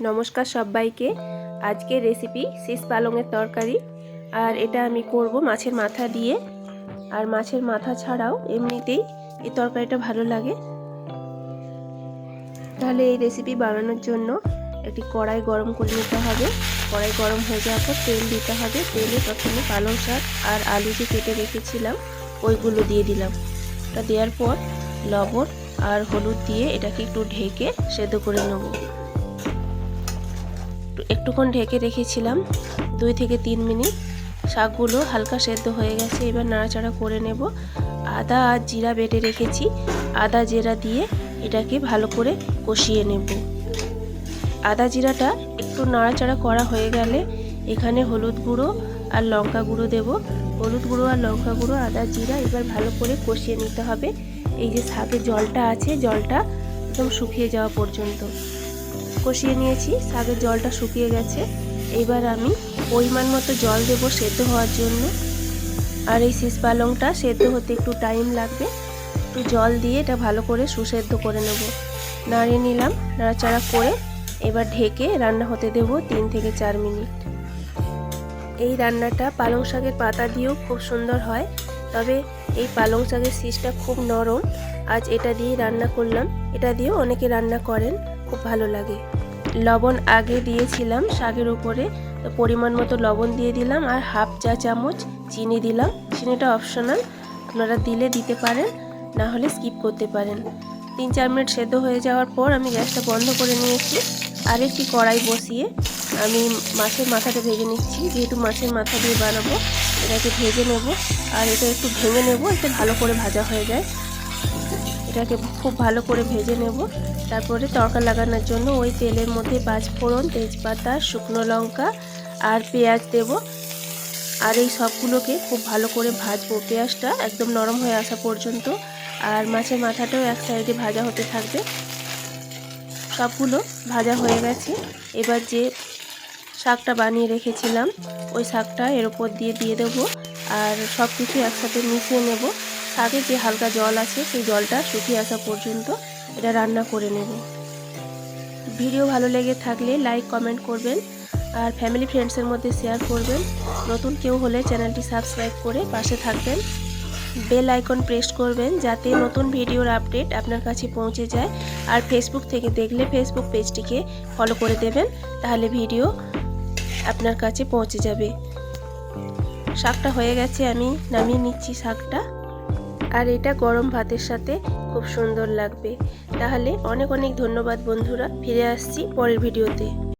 নমস্কার সবাইকে। আজকে রেসিপি শীষ পালংয়ের তরকারি। আর এটা আমি করব মাছের মাথা দিয়ে। আর মাছের মাথা ছাড়াও এমনিতেই এই তরকারিটা ভালো লাগে। তাহলে এই রেসিপি বানানোর জন্য একটি কড়াই গরম করে নিতে হবে। কড়াই গরম হয়ে যাওয়ার পর তেল দিতে হবে। তেলে প্রথমে পালং শাক আর আলু যে কেটে রেখেছিলাম, ওইগুলো দিয়ে দিলাম। এটা দেওয়ার পর লবণ আর হলুদ দিয়ে এটাকে একটু ঢেকে সেদ্ধ করে নেব। একটুক্ষণ ঢেকে রেখেছিলাম, দুই থেকে তিন মিনিট। শাকগুলো হালকা সেদ্ধ হয়ে গেছে, এবার নাড়াচাড়া করে নেব। আদা আর জিরা বেটে রেখেছি, আদা জিরা দিয়ে এটাকে ভালো করে কষিয়ে নেব। আদা জিরাটা একটু নাড়াচাড়া করা হয়ে গেলে এখানে হলুদ গুঁড়ো আর লঙ্কা গুঁড়ো দেব। হলুদ গুঁড়ো আর লঙ্কা গুঁড়ো, আদা জিরা এবার ভালো করে কষিয়ে নিতে হবে। এই যে শাকের জলটা আছে, জলটা একদম শুকিয়ে যাওয়া পর্যন্ত। কষিয়ে নিয়েছি শাকের জলটা শুকিয়ে গেছে। এবার আমি পরিমাণ মতো জল দেব সেদ্ধ হওয়ার জন্য। আর এই শীষ পালংটা সেদ্ধ হতে একটু টাইম লাগবে। একটু জল দিয়ে এটা ভালো করে সুসেদ্ধ করে নেব। নাড়িয়ে নিলাম, নাড়াচাড়া করে এবার ঢেকে রান্না হতে দেব তিন থেকে চার মিনিট। এই রান্নাটা পালং শাকের পাতা দিয়েও খুব সুন্দর হয়। তবে এই পালং শাকের শীষটা খুব নরম। আজ এটা দিয়ে রান্না করলাম। এটা দিয়েও অনেকে রান্না করেন। খুব ভালো লাগে। লবণ আগে দিয়েছিলাম শাকের উপরে, তো পরিমাণ মতো লবণ দিয়ে দিলাম আর হাফ চা চামচ চিনি দিলাম। চিনিটা অপশনাল আপনারা দিলে দিতে পারেন, না হলে স্কিপ করতে পারেন। তিন চার মিনিট সেদ্ধ হয়ে যাওয়ার পর আমি গ্যাসটা বন্ধ করে নিয়েছি। আর একটি কড়াই বসিয়ে আমি মাছের মাথাটা ভেজে নিচ্ছি। যেহেতু মাছের মাথা দিয়ে বানাবো, এটাকে ভেজে নেব। আর এটা একটু ভেঙে নেব, এতে ভালো করে ভাজা হয়ে যায়। এটাকে খুব ভালো করে ভেজে নেব। তারপরে তরকা লাগানোর জন্য ওই তেলের মধ্যে পাঁচফোড়ন তেজপাতা, শুকনো লঙ্কা আর পেঁয়াজ দেব। আর এই সবগুলোকে খুব ভালো করে ভাজবো। পেঁয়াজটা একদম নরম হয়ে আসা পর্যন্ত আর মাছের মাথাটাও এক সাইডে ভাজা হতে থাকবে। সবগুলো ভাজা হয়ে গেছে। এবার যে শাকটা বানিয়ে রেখেছিলাম, ওই শাকটা এর ওপর দিয়ে দিয়ে দেবো। আর সব কিছু একসাথে মিশিয়ে নেব। শাকে যে হালকা জল আছে, সেই জলটা শুকিয়ে আসা পর্যন্ত এটা রান্না করে নেব। ভিডিও ভালো লেগে থাকলে লাইক কমেন্ট করবেন আর ফ্যামিলি ফ্রেন্ডসের মধ্যে শেয়ার করবেন। নতুন কেউ হলে চ্যানেলটি সাবস্ক্রাইব করে পাশে থাকবেন। বেল আইকন প্রেস করবেন যাতে নতুন ভিডিওর আপডেট আপনার কাছে পৌঁছে যায়। আর ফেসবুক থেকে দেখলে ফেসবুক পেজটিকে ফলো করে দেবেন, তাহলে ভিডিও আপনার কাছে পৌঁছে যাবে। শাকটা হয়ে গেছে, আমি নামিয়ে নিচ্ছি শাকটা। আর এটা গরম ভাতের সাথে খুব সুন্দর লাগবে। তাহলে অনেক অনেক ধন্যবাদ বন্ধুরা, ফিরে আসছি পরের ভিডিওতে।